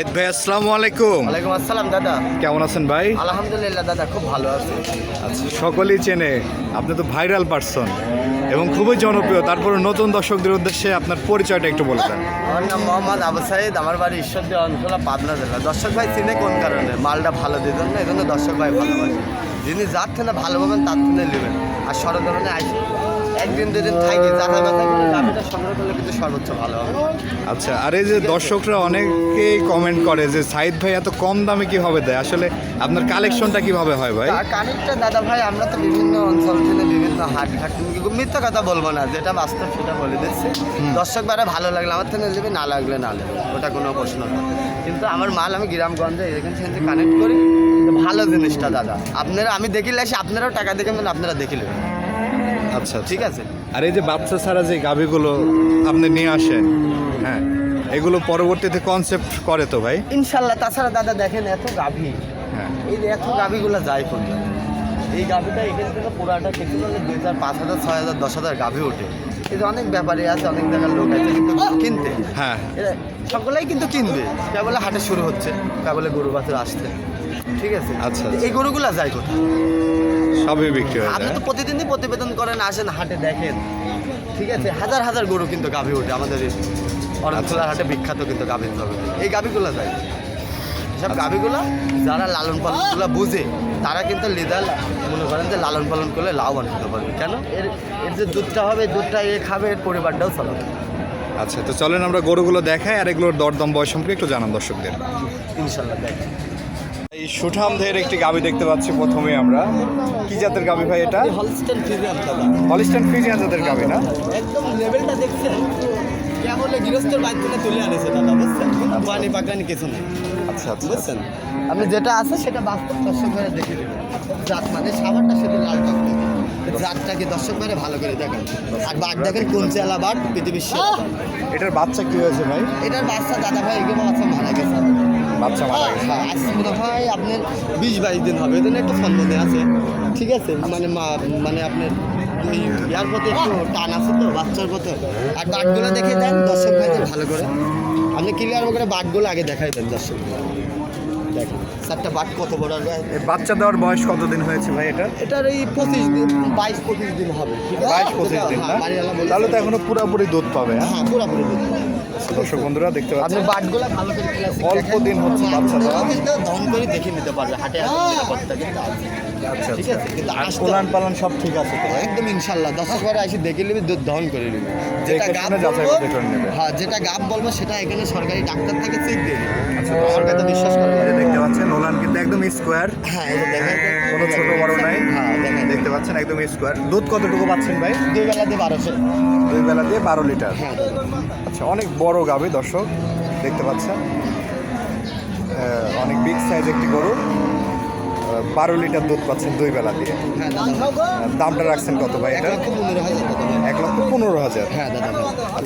সাইদ ভাই আসসালামু আলাইকুম। ওয়ালাইকুম আসসালাম দাদা। কেমন আছেন ভাই? আলহামদুলিল্লাহ দাদা খুব ভালো আছি। আচ্ছা সকলেই চেনে আপনি তো ভাইরাল পারসন এবং খুবই জনপ্রিয়। তারপরে নতুন দর্শকদের উদ্দেশ্যে আপনার পরিচয়টা একটু বলে দেন। আমার নাম মোহাম্মদ আবু সাইদ আমার বাড়ি ঈশ্বরদী অঞ্চল পাবনা জেলা। দর্শক ভাই চিনে কোন কারণে? মালটা ভালো দিতেন না এই জন্য দর্শক ভাই ভালোবাসে। যিনি যার থেকে ভালো পাবেন তার থেকে নেবেন। আর সরকারণে আইসি। একদিন দুদিন থাকি যাতা ব্যথা করে দাবিটা সংগ্রহ করলে কিন্তু সর্বোচ্চ ভালো হবে। আচ্ছা আর এই যে দর্শকরা অনেকেই কমেন্ট করে যে সাইদ ভাই এত কম দামে কীভাবে দেয়? আসলে আপনার কালেকশনটা কীভাবে হয় ভাই? কানেরটা দাদা ভাই আমরা তো বিভিন্ন অঞ্চল থেকে বিভিন্ন হাট ঘাট মিথ্যা কথা বলব না যেটা বাস্তব সেটা বলে দিচ্ছি। দর্শক বারে ভালো লাগলে আমার থেকে নেবে না লাগলে না নেবে ওটা কোনো প্রশ্ন না। কিন্তু আমার মাল আমি গ্রামগঞ্জে এখান থেকে কানেক্ট করি। ভালো জিনিসটা দাদা আপনারা আমি দেখিলে আসি আপনারাও টাকা দেখে আপনারা দেখিলে আচ্ছা ঠিক ঠিক আছে। আর এই যে বাচ্চা ছাড়া যে গাভিগুলো আপনি নিয়ে আসেন হ্যাঁ এগুলো পরবর্তীতে কনসেপ্ট করে তো ভাই? ইনশাল্লাহ তাছাড়া দাদা দেখেন এত গাভী। হ্যাঁ। এই যে এত গাভীগুলো যায় কোন এই গাভীটা এখান থেকে পুরাটা কিছু করলে দুই হাজার পাঁচ হাজার ছয় হাজার দশ হাজার গাভী ওঠে। কিন্তু অনেক ব্যাপারী আছে অনেক জায়গার লোক আছে কিন্তু কিনতে। হ্যাঁ। সকলেই কিন্তু কিনবে। কেবলে হাটে শুরু হচ্ছে কেবলে গরু বাছুর আসছে। ঠিক আছে? আচ্ছা, এই গরুগুলা যায় কোথায়? সবই বিক্রি হয়ে আপনি তো প্রতিদিনই প্রতিবেদন করেন আসেন হাটে দেখেন। ঠিক আছে? হাজার হাজার গরু কিন্তু গাভী ওঠে আমাদের অরণখোলার হাটে বিখ্যাত কিন্তু গাভীর জগৎ এই গাভীগুলো যায়। সব গাভীগুলো যারা লালন পালনগুলো বুঝে তারা কিন্তু লিদার মনে করেন যে লালন পালন করলে লাভবান হতে পারবে। কেন? এর এর যে দুধটা হবে দুধটা এ খাবে এর পরিবারটাও চালাবে আচ্ছা তো চলেন আমরা গরুগুলো দেখাই আর এগুলোর দরদম বয়স সম্পর্কে একটু জানান দর্শকদের। ইনশাল্লাহ দেখেন। এই সুঠামদের একটি গাভি দেখতে পাচ্ছি প্রথমে আমরা। কি জাতের গাভি ভাই এটা? হলস্টেন ফিজিয়াম দাদা। হলিস্টান ফ্রিজিয়ান জাতের গাভি না? একদম লেভেলটা দেখছেন? কেবল গৃহস্থের বাইক থেকে তুলে আনেছে দাদা বুঝছেন? পানি পাকানি কিছু নেই। আচ্ছা আচ্ছা। বুঝছেন? আপনি যেটা আছে সেটা বাস্তব দর্শক করে দেখে দেবেন জাত মানে সাবারটা শুধু লাল টক জাতটাকে দর্শক করে ভালো করে দেখেন। আর বাঘ দেখেন কোন চেলা বাঘ পৃথিবীর সেরা। এটার বাচ্চা কি হয়েছে ভাই? এটার বাচ্চা দাদা ভাই এগুলো বাচ্চা মারা গেছে। বাচ্চা মারা গেছে। হ্যাঁ মনে হয় আপনার বিশ বাইশ দিন হবে এদিন একটু সম্বন্ধে আছে। ঠিক আছে? মানে মা- মানে আপনার ইয়ার প্রতি একটু টান আছে তো বাচ্চার প্রতি আর বাটগুলো দেখে দেন দর্শক ভাইদের ভালো করে। আপনি ক্লিয়ার করে বাটগুলো আগে দেখাই দেন দর্শক দেখেন চারটা বাট কত বড় বাচ্চা দেওয়ার বয়স কতদিন হয়েছে ভাই এটা? এটার এই পঁচিশ দিন বাইশ পঁচিশ দিন হবে। বাইশ পঁচিশ দিন হ্যাঁ। তাহলে তো এখনও পুরোপুরি দুধ পাবে হ্যাঁ? হ্যাঁ পুরোপুরি দিন দর্শক বন্ধুরা দেখতে পাচ্ছেন? অল্প দিন হচ্ছে বাচ্চা দেওয়া। কিন্তু দম করে দেখে নিতে পারবে হাটে নিরাপত্তা আচ্ছা ঠিক আচ্ছা। আছে কিন্তু কোলান পালন সব ঠিক আছে তো? একদম ইনশাল্লাহ দর্শক করে এসে দেখে নিবি দুধ দহন করে নিবি। যেটা দেখে গাব। হ্যাঁ যেটা গাব বলব সেটা এখানে সরকারি ডাক্তার থেকে চেক দিয়ে দিবে। আচ্ছা, বিশ্বাস করে এই যে দেখতে পাচ্ছেন নোলান কিন্তু একদম স্কোয়ার হ্যাঁ এই যে দেখেন। কোনো ছোট বড় নাই। হ্যাঁ দেখেন। দেখতে পাচ্ছেন একদম স্কোয়ার দুধ কতটুকু পাচ্ছেন ভাই? দুই বেলা দিয়ে বারোশো দুই বেলা দিয়ে বারো লিটার। হ্যাঁ আচ্ছা অনেক বড় গাবে দর্শক দেখতে পাচ্ছেন। অনেক বিগ সাইজ একটি গরু। বারো লিটার দুধ পাচ্ছেন দুই বেলা দিয়ে। হ্যাঁ দামটা রাখছেন কত ভাই এটা? এক লক্ষ পনেরো হাজার। হ্যাঁ দাদা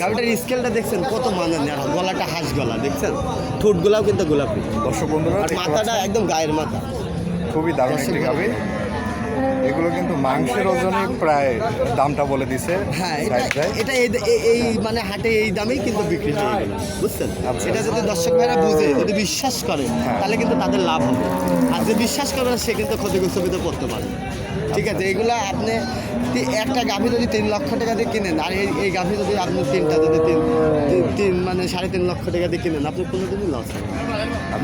গাড়িটার স্কেলটা দেখছেন কত মানের গলাটা হাঁস গলা দেখছেন? ঠোঁটগুলাও কিন্তু গোলাপি। দর্শক বন্ধুরা মাথাটা একদম গায়ের মাথা। খুবই দারুণ একটি গাভি। এগুলো কিন্তু মাংসের ওজনে প্রায় দামটা বলে দিছে হ্যাঁ এটা এই মানে হাটে এই দামেই কিন্তু বিক্রি হয় বুঝছেন? আচ্ছা। এটা যদি দর্শক ভাইরা বুঝে যদি বিশ্বাস করে হ্যাঁ। তাহলে কিন্তু তাদের লাভ হবে। আর যে বিশ্বাস করে না সে কিন্তু ক্ষতিগ্রস্ত পড়তে পারে ঠিক আছে এগুলো আপনি একটা গাভী যদি তিন লক্ষ টাকা দিয়ে কিনেন আর এই এই গাভী যদি আপনি তিনটা যদি তিন তিন- মানে সাড়ে তিন লক্ষ টাকা দিয়ে কিনেন আপনি কোনো দিনই লস হবে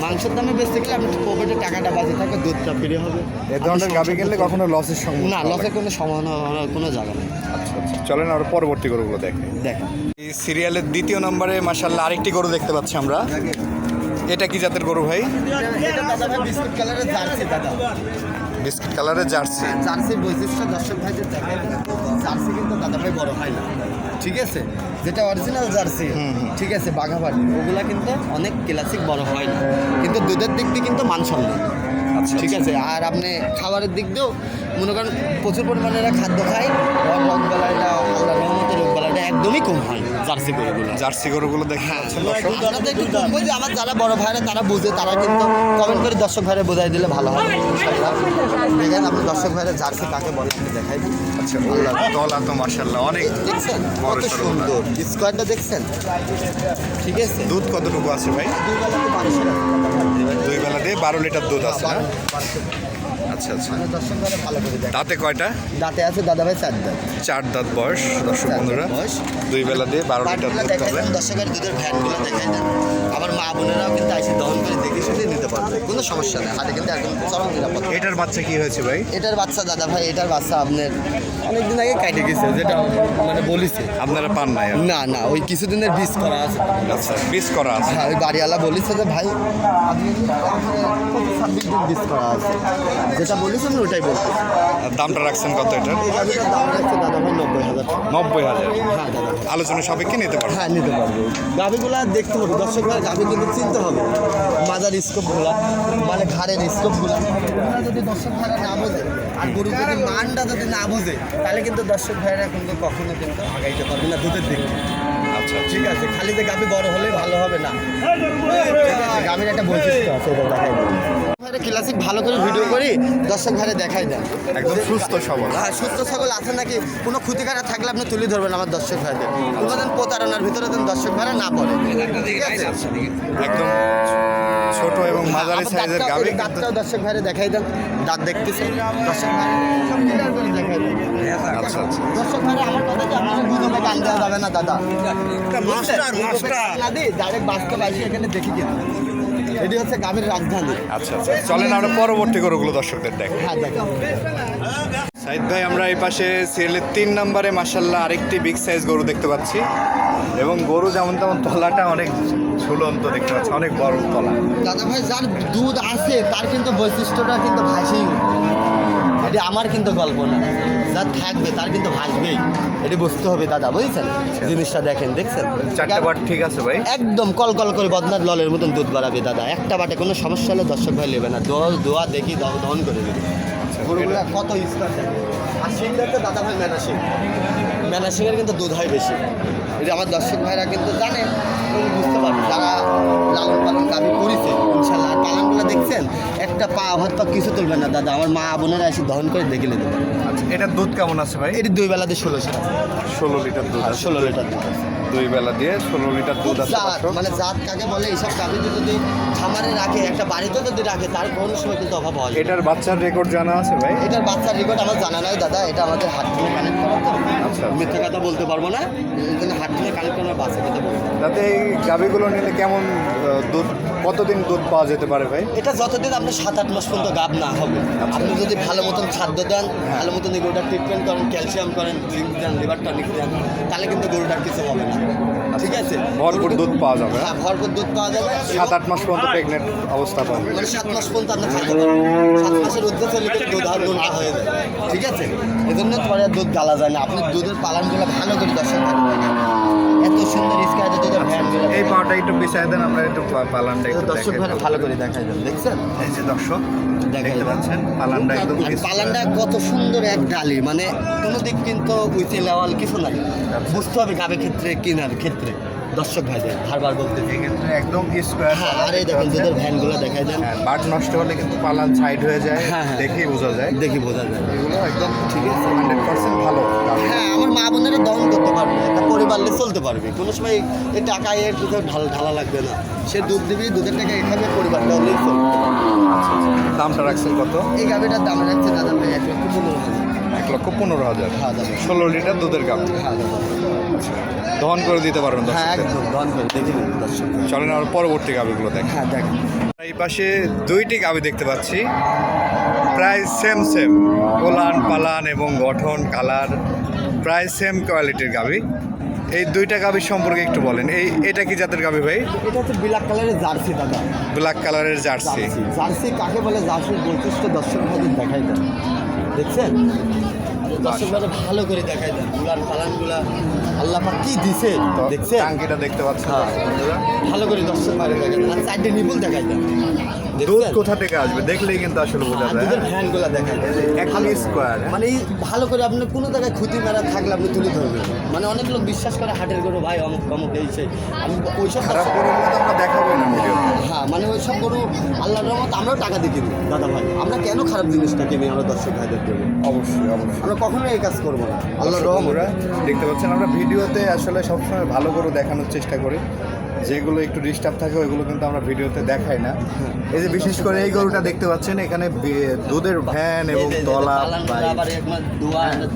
মাংসের দামে বেচতে গেলে আপনার পকেটে টাকাটা বাজে থাকবে দুধটা ফ্রি হবে। এ ধরনের গাভি কিনলে কখনো লসের সঙ্গে না লসের কোনো সম্ভাবনা কোনো জায়গা নেই। আচ্ছা আচ্ছা চলেন আর পরবর্তী গরুগুলো দেখে। দেখেন। এই সিরিয়ালের দ্বিতীয় নম্বরে মাসাল্লাহ আরেকটি গরু দেখতে পাচ্ছি আমরা। এটা কি জাতের গরু ভাই? এটা দাদা বিস্কুট কালারের জার্সি দাদা। বিস্কিট কালারের জার্সি। জার্সির বৈশিষ্ট্য দর্শক ভাইদের যে জার্সি কিন্তু দাদা ভাই বড় হয় না। ঠিক আছে? যেটা অরিজিনাল জার্সি ঠিক আছে বাঘাবাড়ি ওগুলা কিন্তু অনেক ক্লাসিক বড় হয় না। কিন্তু দুধের দিক দিয়ে কিন্তু মানসম্মত। আচ্ছা ঠিক আছে? আর আপনি খাবারের দিক দিয়েও মনে করেন প্রচুর পরিমাণে এরা খাদ্য খায়। একদমই কম হয় জার্সি গরুগুলো। জার্সি গরুগুলো একটু কম বুঝি, আমার যারা বড় ভাইরা তারা বুঝে তারা কিন্তু কমেন্ট করে দর্শক ভাইরা বোঝাই দিলে ভালো হয়। দেখেন আপনি দর্শক ভাইরা জার্সি কাকে বলে আপনি দেখাই দিন আচ্ছা তলা তো মার্শাল্লাহ অনেক দেখছেন? কত সুন্দর। স্কোয়ারটা দেখছেন? ঠিক আছে। দুধ কতটুকু আছে ভাই? দুই বেলা তো বারোশো টাকা দুই বারো লিটার দুধ আছে না আচ্ছা আচ্ছা। দাঁতে কয়টা? দাঁতে আছে দাদা ভাই চার দাঁত। চার দাঁত বয়স দর্শক বন্ধুরা। দুই বেলা দিয়ে বারো লিটার দুধ পাবে দর্শকের দুধের ভ্যানগুলো দেখাই দেন আমার মা বোনেরাও কিন্তু এসে দহন করে দেখে শুনে নিতে পারবে কোনো সমস্যা নেই। হাতে কিন্তু একদম চরম নিরাপদ এটার বাচ্চা কি হয়েছে ভাই? এটার বাচ্চা দাদা ভাই এটার বাচ্চা আপনার অনেকদিন আগে কাটে গেছে যেটা মানে বলিছে। আপনারা পান নাই না না ওই কিছুদিনের বীজ করা আছে। আচ্ছা বিষ করা আছে। হ্যাঁ ওই বাড়িওয়ালা বলেছে যে ভাই আপনি ছাব্বিশ দিন বীজ করা আছে? যেটা বলেছে আমি ওটাই বলছি আর দামটা রাখছেন কত এটার? গাড়িটার দাম রাখছে দাদা ভাই নব্বই হাজার নব্বই হাজার। হ্যাঁ। আলোচনা সাপেক্ষে নিতে পারব। হ্যাঁ নিতে পারব। গাভিগুলা দেখতে হবে দর্শকরা গাভি কিন্তু চিনতে হবে। মাজার স্কোপগুলা মানে ঘাড়ের স্কোপগুলা। যদি দর্শক ভাইরা না বোঝে আর গরু যদি মানটা যদি না বোঝে তাহলে কিন্তু দর্শক ভাইরা কিন্তু কখনো কিন্তু আগাইতে পারবে না দুধের দিক। আচ্ছা ঠিক আছে খালি যে গাভি বড় হলে ভালো হবে না। গাভির একটা বৈশিষ্ট্য আছে এটা দেখাই দেন ক্লাসিক ভালো করে ভিডিও করি দর্শক ভাইরে দেখাই দেন একদম সুস্থ সবল হ্যাঁ? সুস্থ সবল আছে নাকি? কোনো ক্ষতিকারক থাকলে আপনি তুলে ধরবেন আমার দর্শক ভাইদের কোনো দিন প্রতারণার ভিতরে দিন দর্শক ভাইরা না পড়ে ঠিক আছে? একদম। ছোট এবং মাঝারি সাইজের গাভি দাঁতটাও দর্শক ভাইরে দেখাই দেন দাঁত দেখতেছে। দর্শক ভাইরা সব clear করে দেখাই দেন। আচ্ছা আচ্ছা দর্শক ভাইরা আমার কথা কি গুজবে গান দেওয়া যাবে না দাদা? Master, master. না দিই ডাইরেক্ট বাস্তব আসি এখানে দেখি কিন্তু এটি হচ্ছে গ্রামের রাজধানী। আচ্ছা আচ্ছা। চলেন আমরা পরবর্তী গরুগুলো দর্শকদের দেখ হ্যাঁ সাইদ ভাই আমরা এই পাশে সিরিয়ালের তিন নম্বরে মাসাল্লাহ আরেকটি বিগ সাইজ গরু দেখতে পাচ্ছি। এবং গরু যেমন তেমন তলাটা অনেক ঝুলন্ত দেখতে পাচ্ছি অনেক বড় তলা। দাদা ভাই যার দুধ আছে তার কিন্তু বৈশিষ্ট্যটা কিন্তু ভাসেই। এটি আমার কিন্তু গল্প না। যার থাকবে তার কিন্তু ভাসবেই। এটি বুঝতে হবে দাদা বুঝছেন? জিনিসটা দেখেন দেখছেন? চারটা বার ঠিক আছে ভাই। একদম কল কল করে বদনার ললের মতন দুধ বাড়াবে দাদা। একটা বাটে কোনো সমস্যা হলে দর্শক ভাই নেবে না। দোয়া দোয়া দেখি দহন করে দেবে গরুগুলা কত থাকে আর দাদা ভাই ম্যানাসিং। ম্যানাসিংয়ের কিন্তু দুধ হয় বেশি। এটা আমার দর্শক ভাইরা কিন্তু জানে এবং বুঝতে পারবেন। যারা লালন পালন গাভি করেছে ইনশাল্লাহ পালনগুলো দেখছেন একটা পা হাত পা কিছু তুলবে না দাদা। আমার মা বোনেরা এসে দহন করে দেখে নেবে। আচ্ছা এটার দুধ কেমন আছে ভাই? এটি দুই বেলাতে ষোলোশো ষোলো লিটার দুধ ষোলো লিটার দুধ আছে। দুই বেলা দিয়ে ষোলো লিটার দুধ আছে জাত মানে জাত কাকে বলে এইসব গাভীকে যদি খামারে রাখে একটা বাড়িতে যদি রাখে তার কোনো সময় কিন্তু অভাব হয় এটার বাচ্চার রেকর্ড জানা আছে ভাই? এটার বাচ্চার রেকর্ড আমার জানা নাই দাদা এটা আমাদের হাত থেকে কানেক্ট করা তো। আচ্ছা। মিথ্যে কথা বলতে পারব না হাত থেকে কানেক্ট করার বাচ্চা কথা বলব। তাতে এই গাভীগুলো নিলে কেমন দুধ কতদিন দুধ পাওয়া যেতে পারে ভাই? এটা যতদিন আপনি সাত আট মাস পর্যন্ত গাব না হবে। আপনি যদি ভালো মতন খাদ্য দেন ভালো মতন এই গরুটার ট্রিটমেন্ট করেন ক্যালসিয়াম করেন জিঙ্ক দেন লিভার টনিক দেন তাহলে কিন্তু গরুটার কিছু হবে না। ঠিক আছে? ভরপুর দুধ পাওয়া যাবে। হ্যাঁ ভরপুর দুধ পাওয়া যাবে। সাত আট মাস পর্যন্ত প্রেগনেন্ট অবস্থা পাবে মানে সাত মাস পর্যন্ত খাইতে পারবেন। সাত মাসের ঊর্ধ্বে চলে দুধ আর দুধ হয়ে যায়। ঠিক আছে? এই জন্য পরে দুধ গালা যায় না। আপনি দুধের পালনগুলো ভালো করে দর্শন করেন এত সুন্দর স্কাইতে দুধের ভ্যানগুলো এই পাওয়াটা একটু বিছাই দেন আমরা একটু পালানটা একটু দর্শক ভাই ভালো করে দেখাই দেন দেখছেন? এই যে দর্শক দেখাই দেখতে। পাচ্ছেন পালানটা একদম পালানটা কত সুন্দর এক ডালি মানে কোনো দিক কিন্তু উইচে লেওয়াল কিছু নাই। বুঝতে হবে গাবের ক্ষেত্রে কিনার ক্ষেত্রে। দর্শক ভাইদের বারবার বলতে। এক্ষেত্রে একদম স্কোয়ার হ্যাঁ আর এই দেখেন দুধের ভ্যানগুলো দেখাই দেন। বাট নষ্ট হলে কিন্তু পালান সাইড হয়ে যায় হ্যাঁ, হ্যাঁ। দেখেই বোঝা যায়। দেখি বোঝা যায়। এগুলো একদম ঠিক আছে হান্ড্রেড পার্সেন্ট ভালো। হ্যাঁ আমার মা বোনেরা দহন করতে পারবে একটা পরিবার নিয়ে চলতে পারবে। কোনো সময় এই টাকা এর দুধে ঢাল ঢালা লাগবে না। সে দুধ দিবি দুধের টাকা এখানে পরিবারটা হলেই চলবে। দামটা রাখছেন কত? এই গাভিটার দাম রাখছে দাদা ভাই এক লক্ষ পনেরো হাজার। এক লক্ষ পনেরো হাজার। হ্যাঁ ষোলো লিটার দুধের গাম হ্যাঁ দাদা দহন করে দিতে পারবেন হ্যাঁ একদম দহন করে দেখে চলেন আর পরবর্তী গাভিগুলো দেখ। হ্যাঁ দেখেন। এই পাশে দুইটি গাভি দেখতে পাচ্ছি। প্রায় সেম সেম কোলান পালান এবং গঠন কালার প্রায় সেম কোয়ালিটির গাভি। এই দুইটা গাভি সম্পর্কে একটু বলেন। এই এটা কি জাতের গাভি ভাই? এটা হচ্ছে ব্ল্যাক কালারের জার্সি দাদা। ব্ল্যাক কালারের জার্সি। জার্সি। কাকে বলে? জার্সির বৈশিষ্ট্য দর্শক ভাইদের দেখাই দেন। দেখছেন? দর্শক ভালো করে দেখাই দেন। উলান পালানগুলা আল্লাহ পাক কি দিছে? দেখছেন? টাঙ্কিটা দেখতে পাচ্ছেন। হ্যাঁ। ভালো করে দর্শক ভাইরা দেখাই দেন আর সাইডে নিপুল দেখাই দেন। দুধ কোথা থেকে আসবে? দেখলেই কিন্তু আসলে বোঝা যায়। দুধের ফ্যানগুলা দেখাই দেন একদম স্কোয়ার। মানে ভালো করে আপনি কোনো জায়গায় ক্ষতি মেরা থাকলে আপনি তুলে ধরবেন। মানে অনেক লোক বিশ্বাস করে হাটের গরু ভাই অমুক অমুক এই সেই। আমি ওইসব খারাপ করে তো আমরা দেখাবো না হ্যাঁ মানে ওইসব গরু আল্লাহর রহমত আমরাও টাকা দিয়ে কিনি দাদা ভাই। আমরা কেন খারাপ জিনিসটা কিনি আমরা দর্শক ভাইদের দেবো অবশ্যই অবশ্যই। আমরা কখনো এই কাজ করব না। আল্লাহর বন্ধুরা দেখতে পাচ্ছেন আমরা ভিডিওতে আসলে সবসময় ভালো করে দেখানোর চেষ্টা করি। যেগুলো একটু ডিস্টার্ব থাকে ওইগুলো কিন্তু আমরা ভিডিওতে দেখাই না। এই যে বিশেষ করে এই গরুটা দেখতে পাচ্ছেন এখানে দুধের ভ্যান এবং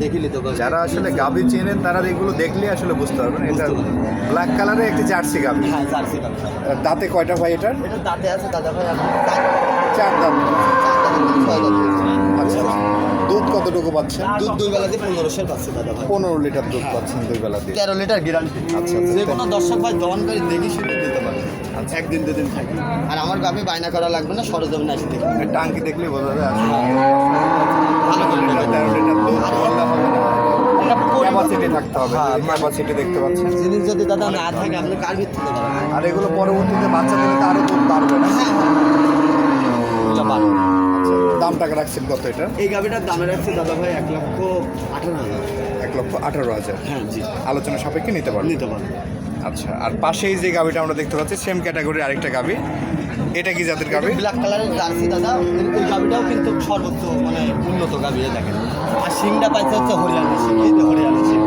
দেখিলি তো যারা আসলে গাবি চেনেন তারা এগুলো দেখলে আসলে বুঝতে পারবেন। এটা ব্ল্যাক কালারের একটি জার্সি গাবি হ্যাঁ দাঁতে কয়টা ভাই এটার? এটা দাঁতে আছে দাদা ভাই চার। দাঁত। দুধ কতটুকু পাচ্ছেন? দুধ দুই বেলা দিয়ে পনেরোশোর পাচ্ছে দাদা ভাই। পনেরো লিটার দুধ পাচ্ছেন দুই বেলা দিয়ে তেরো লিটার গ্যারান্টি আচ্ছা, আচ্ছা। যে কোনো দর্শক ভাই দহন করে দেখে শুনে দিতে পারে। একদিন দুদিন থাকে আর আমার গাভি বায়না করা লাগবে না সরজমিনে আসে দেখি টাঙ্কি দেখলে বোঝা যায় আসলে ভালো করে তেরো লিটার দুধ ক্যাপাসিটি থাকতে হবে হ্যাঁ, ক্যাপাসিটি দেখতে পাচ্ছেন। জিনিস যদি দাদা না থাকে আপনি কার ভিত্তিতে আর এগুলো পরবর্তীতে বাচ্চা দিলে তো দুধ পারবে না। এটা দামটাকে রাখছেন কত এটা? এই গাভিটার দামে রাখছে দাদা ভাই এক লক্ষ আঠারো হাজার। এক লক্ষ আঠারো হাজার। হ্যাঁ জি। আলোচনা সাপেক্ষে নিতে পারবেন নিতে পারবেন আচ্ছা আর পাশেই যে গাবিটা আমরা দেখতে পাচ্ছি সেম ক্যাটাগরির আরেকটা গাবি এটা কি জাতের গাবি ব্ল্যাক কালারের জার্সি দাদা। এই গাভিটাও কিন্তু সর্বোচ্চ মানে উন্নত গাভি দেখেন। আর শিংটা পাইছে হচ্ছে হরিয়ানা শিং এই যে হরিয়ানা শিং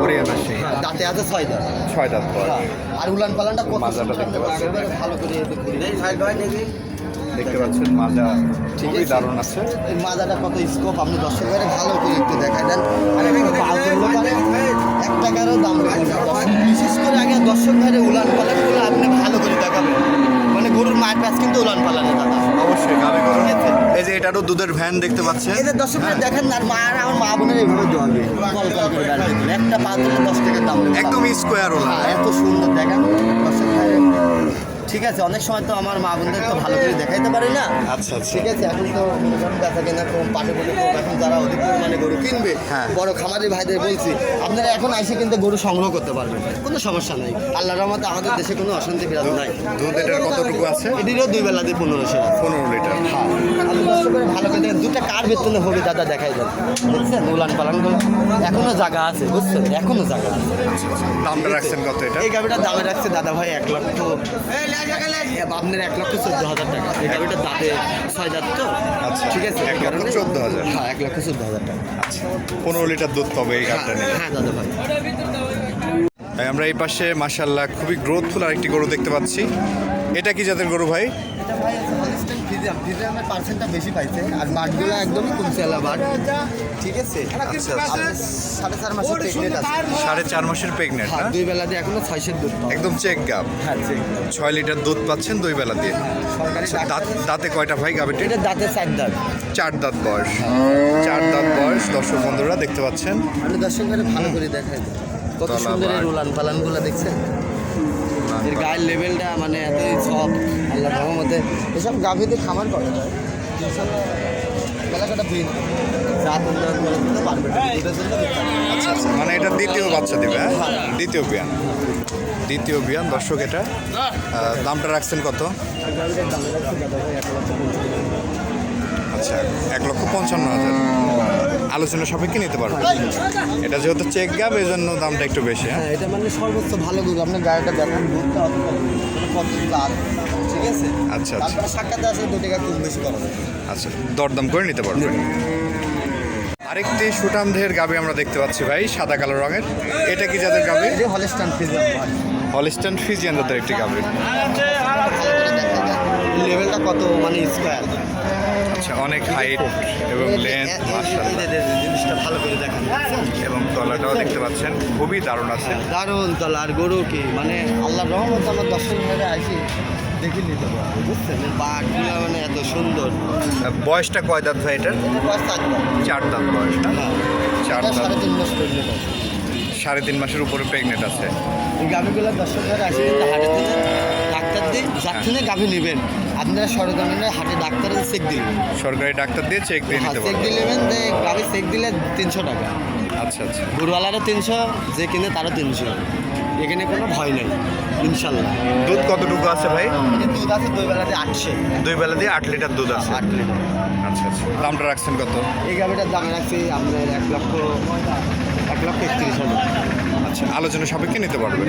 হরিয়ানা সেই দাঁতে আছে ছয় দাঁত। ছয় দাঁত হ্যাঁ, আর উলান পালানটা কত দেখতে পাচ্ছেন? ভালো করি। দেখতে পাচ্ছেন মাজা ঠিক খুবই দারুণ আছে। এই মাজাটা কত স্কোপ আপনি দর্শক ভাইরে ভালো করে একটু দেখাই দেন। আর পারে এক টাকারও দাম বিশেষ করে আগে দর্শক ভাইরে উলান পালানগুলো আপনি ভালো করে দেখাবেন। মানে গরুর মায়ের প্যাচ কিন্তু উলান পালানে দাদা অবশ্যই গাবি গরু এই যে এটারও দুধের ভ্যান দেখতে পাচ্ছেন। এদের দর্শক ভাই দেখেন না আর মা আর আমার মা বোনের এইভাবে দেওয়া হবে। কল কল করে একটা পাঁচ দশ টাকার দাম। একদম স্কোয়ার ওলা হ্যাঁ, এত সুন্দর দেখেন। দর্শক ভাই ঠিক আছে অনেক সময় তো আমার মা বোনদের তো ভালো করে দেখাইতে পারি না। আচ্ছা আচ্ছা। ঠিক আছে এখন তো বেচা কেনা কম পাটে বলে কম এখন যারা অধিক পরিমাণে গরু কিনবে হ্যাঁ। বড় খামারি ভাইদের বলছি আপনারা এখন আইসে কিন্তু গরু সংগ্রহ করতে পারবেন কোনো সমস্যা নাই। আল্লাহর রহমতে আমাদের দেশে কোনো অশান্তি বিরাজ নাই। দুধ এটার কতটুকু আছে? এটিরও দুই বেলা দিয়ে পনেরোশো পনেরো লিটার। আমি দর্শক করে ভালো করে দেখেন দুটা কার বেতনে হবে দাদা দেখাই দেন। বুঝছেন উলান পালানগুলো এখনও জায়গা আছে বুঝছেন? এখনও জায়গা আছে। দামটা রাখছেন কত এটা? এই গাড়িটার দামে রাখছে দাদা ভাই এক লক্ষ। আপনার এক লক্ষ চোদ্দ হাজার টাকা এই গাড়িটার দাঁতে ছয় দাঁত তো আচ্ছা, ঠিক আছে এক লক্ষ চোদ্দ হাজার। হ্যাঁ এক লক্ষ চোদ্দ হাজার টাকা আচ্ছা পনেরো লিটার দুধ পাবে এই গাড়িটা হ্যাঁ দাদা ভাই, আমরা এই পাশে মাসাল্লাহ খুবই গ্রোথফুল আরেকটি গরু দেখতে পাচ্ছি। এটা কি যাদের গরু ভাই? ফিজিয়াম ফিজিয়ামের পার্সেন্টটা বেশি পাইছে আর বাটগুলো একদমই কমছে বাট ঠিক আছে? আচ্ছা, সাড়ে চার মাসের প্রেগনেন্ট আছে। সাড়ে চার মাসের প্রেগনেন্ট হ্যাঁ দুই বেলা দিয়ে এখনও ছয়শের দুধ একদম চেক গাব হ্যাঁ ছয় লিটার দুধ পাচ্ছেন দুই বেলা দিয়ে। সরকারি আচ্ছা, দাঁত দাঁতে কয়টা ভাই গাবিটি এটা দাঁতের চার দাঁত। চার দাঁত বয়স। চার দাঁত বয়স দর্শক বন্ধুরা দেখতে পাচ্ছেন। আপনি দর্শক ভালো করে দেখাই। কত সুন্দর এই বাট। পালানগুলো দেখছেন? এর গায়ের লেভেলটা মানে এতই সব আল্লাহ রহমতে। এসব গাভীতে খামার করে। আচ্ছা আচ্ছা। মানে এটা দ্বিতীয় বাচ্চা দিবে হ্যাঁ? দ্বিতীয় বিয়ান। দ্বিতীয় বিয়ান দর্শক এটা। দামটা রাখছেন কত? আচ্ছা এক লক্ষ পঞ্চান্ন হাজার। আলোচনা সাপেক্ষে নিতে পারবেন এটা যেহেতু চেক গাব এই জন্য দামটা একটু বেশি হ্যাঁ। হ্যাঁ এটা মানে সর্বোচ্চ ভালো দুধ। আপনার গাড়িটা দেখান ঠিক আছে? আচ্ছা, আচ্ছা। সাক্ষাতে আছে দু টাকা কম বেশি করা আচ্ছা দরদাম করে নিতে পারবেন। আরেকটি সুটামধের গাবি আমরা দেখতে পাচ্ছি ভাই সাদা কালো রঙের। এটা কি যাদের গাবি? হলস্টান ফিজিয়াম ভাই। হলিস্টান ফিজিয়ান জাতের একটি গাবি। লেভেলটা কত মানে স্কোয়ার? অনেক হাইট এবং লেন্থ জিনিসটা ভালো করে দেখেন। এবং তলাটাও দেখতে পাচ্ছেন খুবই দারুণ আছে। দারুণ তলা আর গরু কি? মানে আল্লাহর রহমত আমার দর্শক ভাইরা আসি দেখে নিতে পারবে বুঝছেন? বাঘগুলো মানে এত সুন্দর। বয়সটা কয় দাঁত ভাই এটার? চার দাঁত। বয়স না? হ্যাঁ। চার দাঁত। সাড়ে তিন মাস প্রেগনেন্ট আছে। সাড়ে তিন মাসের উপরে প্রেগনেন্ট আছে। এই গাভিগুলো দর্শক আসি ডাক্তার আপনি থেকে গাভী নেবেন আপনারা সরজমিনের হাটে ডাক্তারের চেক দিলেন সরকারি ডাক্তার দিয়ে চেক দিয়ে হ্যাঁ নিতে চেক পারবে দিলেন যে গাভী চেক দিলে তিনশো টাকা। আচ্ছা আচ্ছা। গরুওয়ালারও তিনশো যে কিনে তারও তিনশো। এখানে কোনো ভয় নেই ইনশাল্লাহ। দুধ কতটুকু আছে ভাই? দুধ আছে দুই বেলাতে আটশো। দুই বেলা দিয়ে আট লিটার দুধ আছে। আট লিটার। আচ্ছা আচ্ছা। দামটা রাখছেন কত? এই গাভিটার দাম রাখছি আপনার এক লক্ষ এক লক্ষ একত্রিশ হাজার। আচ্ছা আলোচনা সাপেক্ষে নিতে পারবে